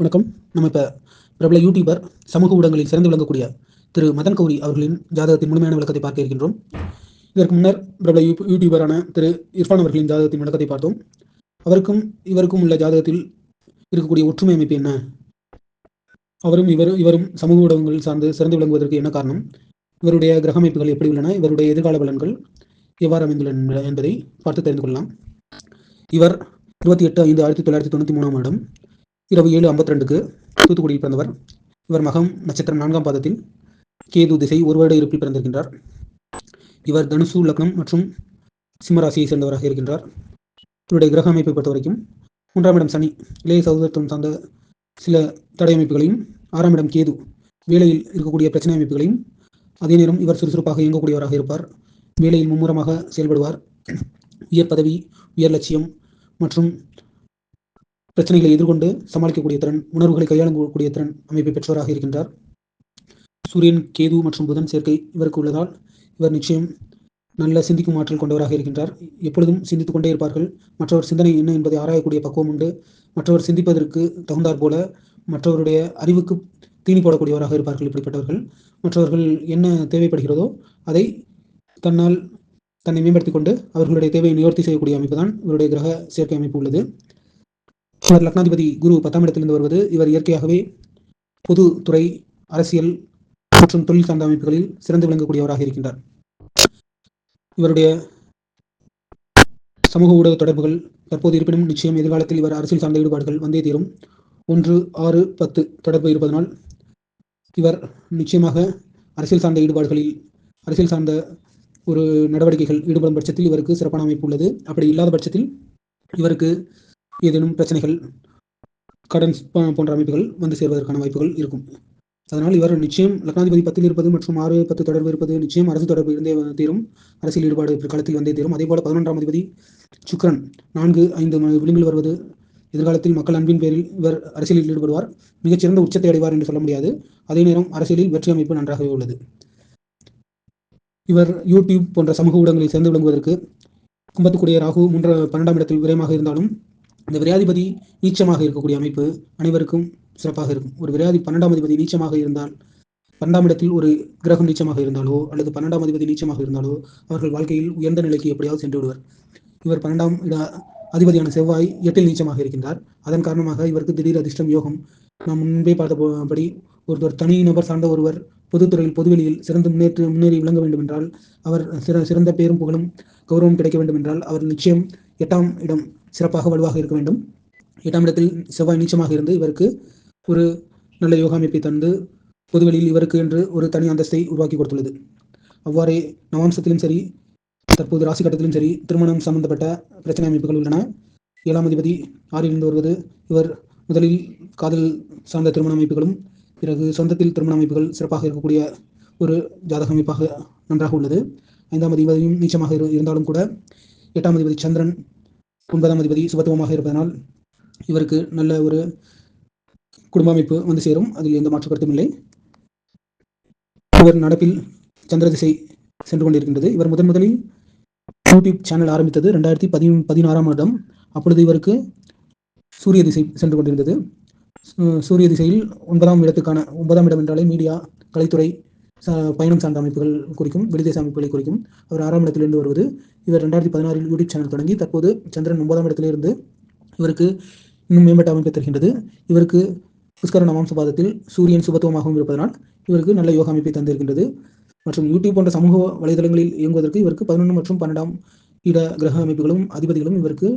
வணக்கம். நம்ம இப்போ பிரபல யூடியூபர் சமூக ஊடகங்களில் சிறந்து விளங்கக்கூடிய திரு மதன் கௌரி அவர்களின் ஜாதகத்தின் முழுமையான விளக்கத்தை பார்க்க இருக்கின்றோம். இதற்கு முன்னர் பிரபல யூடியூபரான திரு இர்ஃபான் அவர்களின் ஜாதகத்தின் விளக்கத்தை பார்த்தோம். அவருக்கும் இவருக்கும் உள்ள ஜாதகத்தில் இருக்கக்கூடிய ஒற்றுமை அமைப்பு என்ன? அவரும் இவரும் இவரும் சமூக ஊடகங்கள் சார்ந்து சிறந்து விளங்குவதற்கு என்ன காரணம்? இவருடைய கிரக அமைப்புகள் எப்படி உள்ளன? இவருடைய எதிர்கால பலன்கள் எவ்வாறு அமைந்துள்ளன என்பதை பார்த்து தெரிந்து கொள்ளலாம். இவர் இருபத்தி எட்டு ஐந்து ஆயிரத்தி தொள்ளாயிரத்தி தொண்ணூற்றி மூணாம் வருடம் இரவு ஏழு ஐம்பத்தி ரெண்டுக்கு தூத்துக்குடியில் பிறந்தவர். இவர் மகம் நட்சத்திரம் நான்காம் பாதத்தில் கேது திசை ஒரு வருட இருப்பில் பிறந்திருக்கின்றார். இவர் தனுசு லக்னம் மற்றும் சிம்மராசியை சேர்ந்தவராக இருக்கின்றார். இவருடைய கிரக அமைப்பை பொறுத்த வரைக்கும் மூன்றாம் இடம் சனி இளைய சகோதரத்துவம் சார்ந்த சில தடை அமைப்புகளையும் ஆறாம் இடம் கேது வேலையில் இருக்கக்கூடிய பிரச்சனை அமைப்புகளையும் அதே நேரம் இவர் சுறுசுறுப்பாக இயங்கக்கூடியவராக இருப்பார். வேலையில் மும்முரமாக செயல்படுவார். உயர் பதவி உயர் லட்சியம் மற்றும் பிரச்சனைகளை எதிர்கொண்டு சமாளிக்கக்கூடிய திறன் உணர்வுகளை கையாளக்கூடிய திறன் அமைப்பை பெற்றவராக இருக்கின்றார். சூரியன் கேது மற்றும் புதன் சேர்க்கை இவருக்கு உள்ளதால் இவர் நிச்சயம் நல்ல சிந்திக்கும் ஆற்றல் கொண்டவராக இருக்கின்றார். எப்பொழுதும் சிந்தித்துக் கொண்டே இருப்பார்கள். மற்றவர் சிந்தனை என்ன என்பதை ஆராயக்கூடிய பக்குவம் உண்டு. மற்றவர் சிந்திப்பதற்கு தகுந்தாற் போல மற்றவருடைய அறிவுக்கு தீனி போடக்கூடியவராக இருப்பார்கள் இப்படிப்பட்டவர்கள். மற்றவர்கள் என்ன தேவைப்படுகிறதோ அதை தன்னால் தன்னை மேம்படுத்திக் கொண்டு அவர்களுடைய தேவையை நிவர்த்தி செய்யக்கூடிய அமைப்பு தான் இவருடைய கிரக சேர்க்கை அமைப்பு உள்ளது. இவர் லக்னாதிபதி குரு பத்தாம் இடத்திலிருந்து வருவது இவர் இயற்கையாகவே பொது துறை அரசியல் மற்றும் தொழில் சார்ந்த அமைப்புகளில் சிறந்து விளங்கக்கூடியவராக இருக்கின்றார். இவருடைய சமூக ஊடக தொடர்புகள் தற்போது இருப்பினும் நிச்சயம் எதிர்காலத்தில் இவர் அரசியல் சார்ந்த ஈடுபாடுகள் வந்தே தீரும். ஒன்று ஆறு பத்து தொடர்பு இருப்பதனால் இவர் நிச்சயமாக அரசியல் சார்ந்த ஈடுபாடுகளில் அரசியல் சார்ந்த ஒரு நடவடிக்கைகள் ஈடுபடும் பட்சத்தில் இவருக்கு சிறப்பான அமைப்பு உள்ளது. அப்படி இல்லாத பட்சத்தில் இவருக்கு ஏதேனும் பிரச்சனைகள் கடன் போன்ற அமைப்புகள் வந்து சேர்வதற்கான வாய்ப்புகள் இருக்கும். அதனால் இவர் நிச்சயம் லக்னாதிபதி பத்தில் இருப்பது மற்றும் ஆறு பத்து தொடர்பு இருப்பது நிச்சயம் அரசு தொடர்பு இருந்தே தீரும். அரசியல் ஈடுபாடு பிற்காலத்தில் வந்தே தீரும். அதே போல பதினொன்றாம் அதிபதி சுக்ரன் நான்கு ஐந்து விளிம்பில் வருவது எதிர்காலத்தில் மக்கள் அன்பின் பேரில் இவர் அரசியலில் ஈடுபடுவார். மிகச்சிறந்த உச்சத்தை அடைவார் என்று சொல்ல முடியாது. அதே நேரம் அரசியலில் வெற்றி அமைப்பு நன்றாகவே உள்ளது. இவர் யூடியூப் போன்ற சமூக ஊடகங்களில் சேர்ந்து விளங்குவதற்கு கும்பத்துக்குடிய ராகு மூன்ற பன்னெண்டாம் இடத்தில் விரயமாக இருந்தாலும் இந்த விரையாதிபதி நீச்சமாக இருக்கக்கூடிய அமைப்பு அனைவருக்கும் சிறப்பாக இருக்கும். ஒரு விரையாதி பன்னெண்டாம் அதிபதி நீச்சமாக இருந்தால் பன்னெண்டாம் இடத்தில் ஒரு கிரகம் நீச்சமாக இருந்தாலோ அல்லது பன்னெண்டாம் அதிபதி நீச்சமாக இருந்தாலோ அவர்கள் வாழ்க்கையில் உயர்ந்த நிலைக்கு எப்படியாவது சென்று விடுவர். இவர் பன்னெண்டாம் இட அதிபதியான செவ்வாய் எட்டில் நீச்சமாக இருக்கின்றார். அதன் காரணமாக இவருக்கு திடீர் அதிர்ஷ்டம் யோகம். நாம் முன்பே பார்த்தபடி ஒருவர் தனி நபர் சார்ந்த ஒருவர் பொதுத்துறையில் பொதுவெளியில் சிறந்து முன்னேற்று முன்னேறி விளங்க வேண்டும் என்றால் அவர் சிறந்த பேரும் புகழும் கௌரவம் கிடைக்க வேண்டும் என்றால் அவர் நிச்சயம் எட்டாம் இடம் சிறப்பாக வலுவாக இருக்க வேண்டும். எட்டாம் இடத்தில் செவ்வாய் நீச்சமாக இருந்து இவருக்கு ஒரு நல்ல யோகா அமைப்பை தந்து பொதுவெளியில் இவருக்கு என்று ஒரு தனி அந்தஸ்தை உருவாக்கி கொடுத்துள்ளது. அவ்வாறே நவாம்சத்திலும் சரி தற்போது ராசி கட்டத்திலும் சரி திருமணம் சம்பந்தப்பட்ட பிரச்சனை அமைப்புகள் உள்ளன. ஏழாம் அதிபதி ஆறிலிருந்து வருவது இவர் முதலில் காதல் சார்ந்த திருமண அமைப்புகளும் பிறகு சொந்தத்தில் திருமண அமைப்புகள் சிறப்பாக இருக்கக்கூடிய ஒரு ஜாதக அமைப்பாக நன்றாக உள்ளது. ஐந்தாம் அதிபதியும் நீச்சமாக இருந்தாலும் கூட எட்டாம் அதிபதி சந்திரன் ஒன்பதாம் அதிபதி சுபத்துவமாக இருப்பதனால் இவருக்கு நல்ல ஒரு குடும்ப அமைப்பு வந்து சேரும். அதில் எந்த மாற்று கருத்தும் இல்லை. இவர் நடப்பில் சந்திர திசை சென்று கொண்டிருக்கின்றது. இவர் முதன் முதலில் யூடியூப் சேனல் ஆரம்பித்தது ரெண்டாயிரத்தி பதி பதினாறாம் வருடம். அப்பொழுது இவருக்கு சூரிய திசை சென்று கொண்டிருந்தது. சூரிய திசையில் ஒன்பதாம் இடத்துக்கான ஒன்பதாம் இடம் என்றாலே மீடியா கலைத்துறை பயணம் சார்ந்த அமைப்புகள் குறிக்கும் வெளிதேச அமைப்புகளை குறிக்கும் அவர் ஆறாம் இடத்திலிருந்து வருவது. இவர் ரெண்டாயிரத்தி பதினாறில் யூடியூப் சேனல் தொடங்கி தற்போது சந்திரன் ஒன்பதாம் இடத்திலிருந்து இவருக்கு இன்னும் மேம்பட்ட அமைப்பை தருகின்றது. இவருக்கு புஷ்கர நவாம்சபாதத்தில் சூரியன் சுபத்துவமாகவும் இருப்பதனால் இவருக்கு நல்ல யோகா அமைப்பை தந்திருக்கின்றது. மற்றும் யூடியூப் போன்ற சமூக வலைதளங்களில் இயங்குவதற்கு இவருக்கு பதினொன்று மற்றும் பன்னெண்டாம் இட கிரக அமைப்புகளும் அதிபதிகளும் இவருக்கு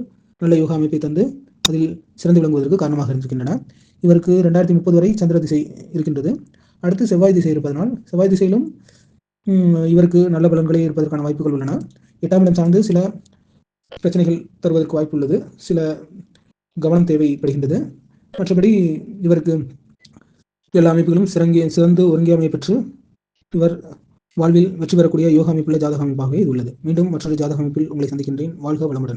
நல்ல யோகா அமைப்பை தந்து அதில் சிறந்து விளங்குவதற்கு காரணமாக இருக்கின்றன. இவருக்கு ரெண்டாயிரத்தி முப்பது வரை சந்திர திசை இருக்கின்றது. அடுத்து செவ்வாய் திசை இருப்பதனால் செவ்வாய் திசையிலும் இவருக்கு நல்ல பலன்களே இருப்பதற்கான வாய்ப்புகள் உள்ளன. எட்டாம் இடம் சார்ந்து சில பிரச்சனைகள் தருவதற்கு வாய்ப்பு உள்ளது சில கவனம் தேவைப்படுகின்றது. மற்றபடி இவருக்கு எல்லா அமைப்புகளும் சிறங்கி சிறந்து ஒருங்கியமை பெற்று இவர் வாழ்வில் வெற்றி பெறக்கூடிய யோக அமைப்புள்ள ஜாதக அமைப்பாகவே இது உள்ளது. மீண்டும் மற்றொரு ஜாதக அமைப்பில் உங்களை சந்திக்கின்றேன். வாழ்க வளமுடன்.